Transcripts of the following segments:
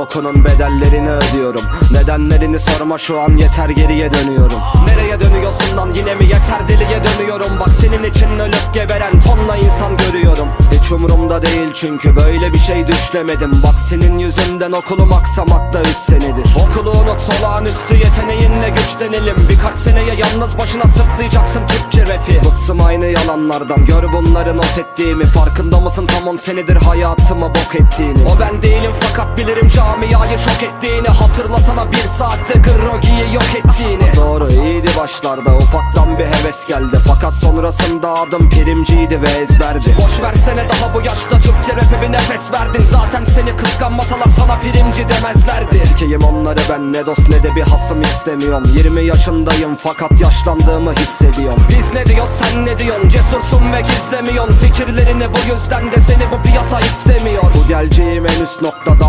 korkunun bedellerini ödüyorum. Nedenlerini sorma şu an yeter geriye dönüyorum. Nereye dönüyorsun lan? Yine mi yeter? Deliye dönüyorum. Bak senin için ölüp geberen tonla insan görüyorum Hiç umurumda değil çünkü böyle bir şey düşlemedim. Bak senin yüzünden okulum aksamakta 3 senedir. Okulu unut olağanüstü yeteneğinle güçlenelim Birkaç seneye yalnız başına sırtlayacaksın Türkçe rapi. Bıktım aynı yalanlardan. Gör bunları not ettiğimi. Farkında mısın? Tam 10 senedir hayatımı bok ettiğini. O ben değilim fakat bilirim camiayı şok ettiğini. Hatırlasana bir saatte Groggy'yi yok ettiğini başlarda ufaktan bir heves geldi. Fakat sonrasında adım primciydi ve ezberdi. Boş versene daha bu yaşta Türkçe rap'e bir nefes verdin. Zaten seni kıskanmasalar sana primci demezlerdi. Sikeyim onları ben ne dost ne de bir hasım istemiyorum. 20 yaşındayım fakat yaşlandığımı hissediyorum. Biz ne diyoruz sen ne diyorsun? Cesursun ve gizlemiyorsun. Fikirlerini bu yüzden de seni bu piyasa istemiyor. Bu geleceğim en üst nokta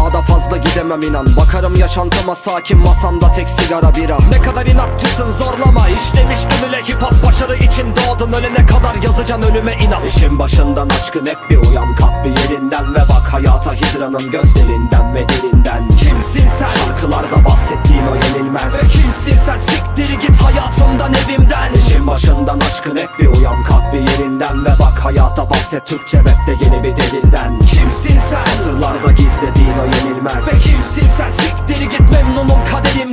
gidemem inan. Bakarım yaşantıma sakin masamda tek sigara bira. Ne kadar inatçısın zorlama. İşlemiştim öyle hip hop Başarı için doğdun ölene kadar yazacaksın ölüme inat İşin başından aşkın hep bir uyan. Kalk bir yerinden Ve bak hayata hidranın gözlerinden ve dilinden. Kimsin sen? Şarkılarda bahsettiğin o yenilmez. Ve kimsin sen? Siktiri git hayatımdan evimden. İşin başından aşkın hep bir uyan. Kalk bir yerinden Ve bak hayata bahset. Türkçe rapte yeni bir dilinden Kimsin sen? Satırlarda gizlediğin o yenilmez. Ve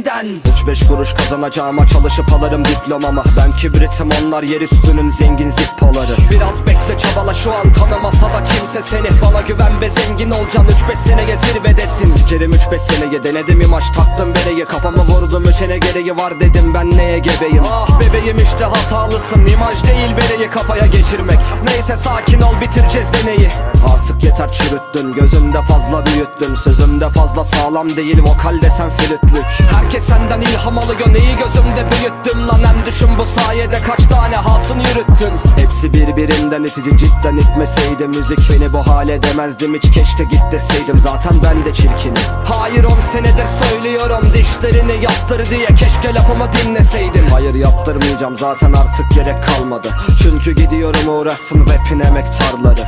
kaderimden 3-5 kuruş kazanacağıma çalışıp alırım diplomamı. Ben kibritim onlar yer üstünün zengin zippoları. Biraz bekle çabala şu an tanımasa da kimse seni. Bana güven be zengin olacaksın. 3-5 seneye zirvedesin. Sikerim 3-5 seneye denedim imaj taktım bereyi. Kafama vurdum öçene gereği var dedim ben neye gebeyim? Ah. Bebeğim işte hatalısın. İmaj değil bereyi kafaya geçirmek. Neyse sakin ol bitireceğiz deneyi. Artık yeter çürüttün. Gözümde fazla büyüttün. Sözümde fazla sağlam değil vokal desen flütlük. Herkes senden ilham alıyor neyi gözümde büyüttüm lan? Hem düşün bu sayede kaç tane hatun yürüttün? Hepsi birbirinden itici cidden itmeseydi müzik Beni bu hale demezdim. Hiç keşke git deseydim Zaten ben de çirkinim. Hayır on senedir söylüyorum dişlerini yaptır diye Keşke lafımı dinleseydin Hayır yaptırmayacağım zaten artık gerek kalmadı. Çünkü gidiyorum uğraşsın rapin emektarları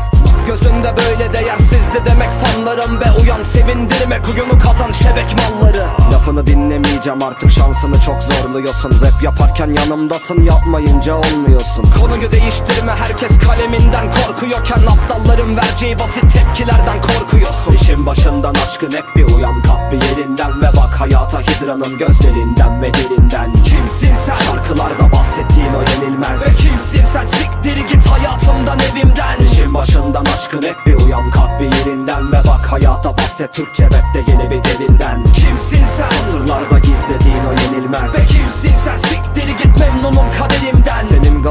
Gözünde böyle değersizdi demek fanlarım Be uyan sevindirme. Kuyunu kazan şebek malları. Lafını dinlemeyeceğim artık şansını çok zorluyorsun. Rap yaparken yanımdasın yapmayınca olmuyorsun. Konuyu değiştirme herkes kaleminden korkuyorken Aptalların vereceği basit tepkilerden korkuyorsun. İşin başından aşkın hep bir uyan kalk bir yerinden. Ve bak hayata hidranın gözlerinden ve dilinden. Kimsin sen? Şarkılarda bahsettiğin o yenilmez. Ve kimsin sen? Siktiri git hayatımdan bahset Türkçe rapte yeni bir delilden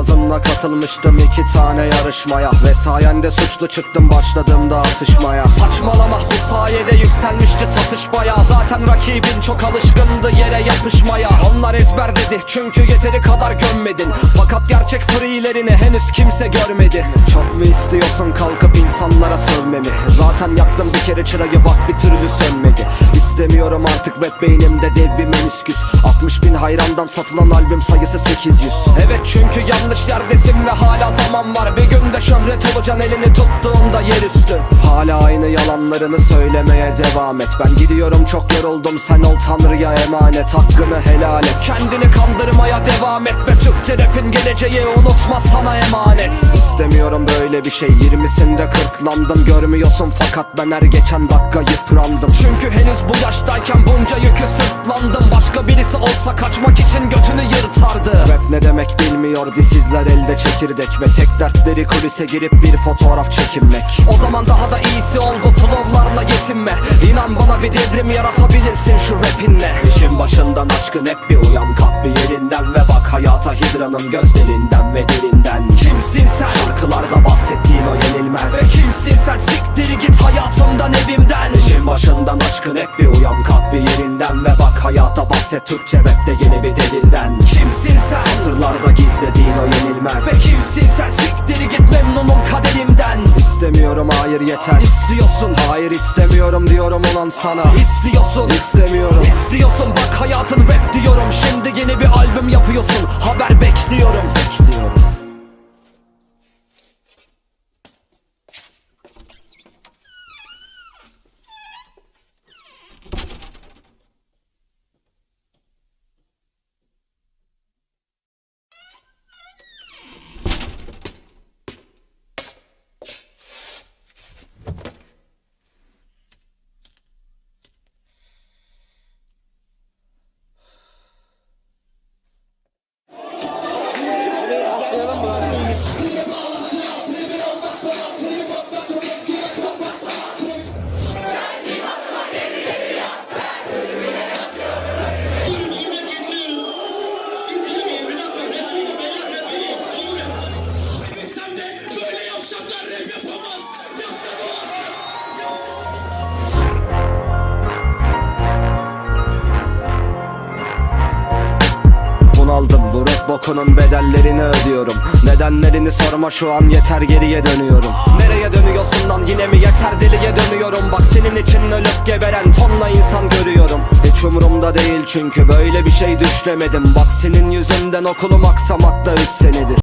Gazınla katılmıştım iki tane yarışmaya. Ve sayende suçlu çıktım başladığımda atışmaya. Saçmalama bu sayede yükselmişti satış baya Zaten rakibin çok alışkındı yere yapışmaya. Onlar ezber dedi çünkü yeteri kadar gömmedin. Fakat gerçek free'lerini henüz kimse görmedi. Çok mu istiyorsun kalkıp insanlara sövmemi? Zaten yaktım bir kere çırayı bak bir türlü sönmedi İstemiyorum artık. Rap beynimde dev bir menisküs 60 bin hayrandan satılan albüm sayısı 800 Evet çünkü yanlış yerdesin ve hala zaman var. Bir günde şöhret olacaksın elini tuttuğunda yerüstü Hala aynı yalanlarını söylemeye devam et. Ben gidiyorum çok yoruldum. Sen ol tanrıya emanet. Hakkını helal et. Kendini kandırmaya devam et Ve Türkçe rapin geleceği unutma sana emanet. İstemiyorum böyle bir şey. Yirmisinde kırklandım. Görmüyorsun Fakat ben her geçen dakika yıprandım. Çünkü henüz bu yaştayken bunca yükü sırtlandım. Başka birisi olsa kaçmak için götünü yırtardı. Rap ne demek bilmiyor disizler elde çekirdek Ve tek dertleri kulise girip bir fotoğraf çekinmek O zaman daha da iyisi ol bu flowlarla yetinme. İnan bana bir devrim yaratabilirsin şu rapinle. İşin başından aşkın hep bir uyan kalk bir yerinden Ve bak hayata hidranın gözlerinden ve dilinden. Kimsin sen? Şarkılarda bahsettiğin bir uyan kalk bir yerinden Ve bak hayata bahset. Türkçe rapte yeni bir delilden Kimsin sen? Satırlarda gizlediğin o yenilmez. Ve kimsin sen? Siktiri git memnunum kaderimden. İstemiyorum hayır yeter. İstiyorsun. Hayır istemiyorum diyorum ulan sana. İstiyorsun. İstemiyorum. İstiyorsun. Bak hayatın rap diyorum. Şimdi yeni bir albüm yapıyorsun bokunun bedellerini ödüyorum. Nedenlerini sorma şu an yeter geriye dönüyorum. Nereye dönüyorsun lan? Yine mi yeter? Deliye dönüyorum. Bak senin için ölüp geberen tonla insan görüyorum. Hiç umurumda değil çünkü böyle bir şey düşlemedim. Bak senin yüzünden okulum aksamakta 3 senedir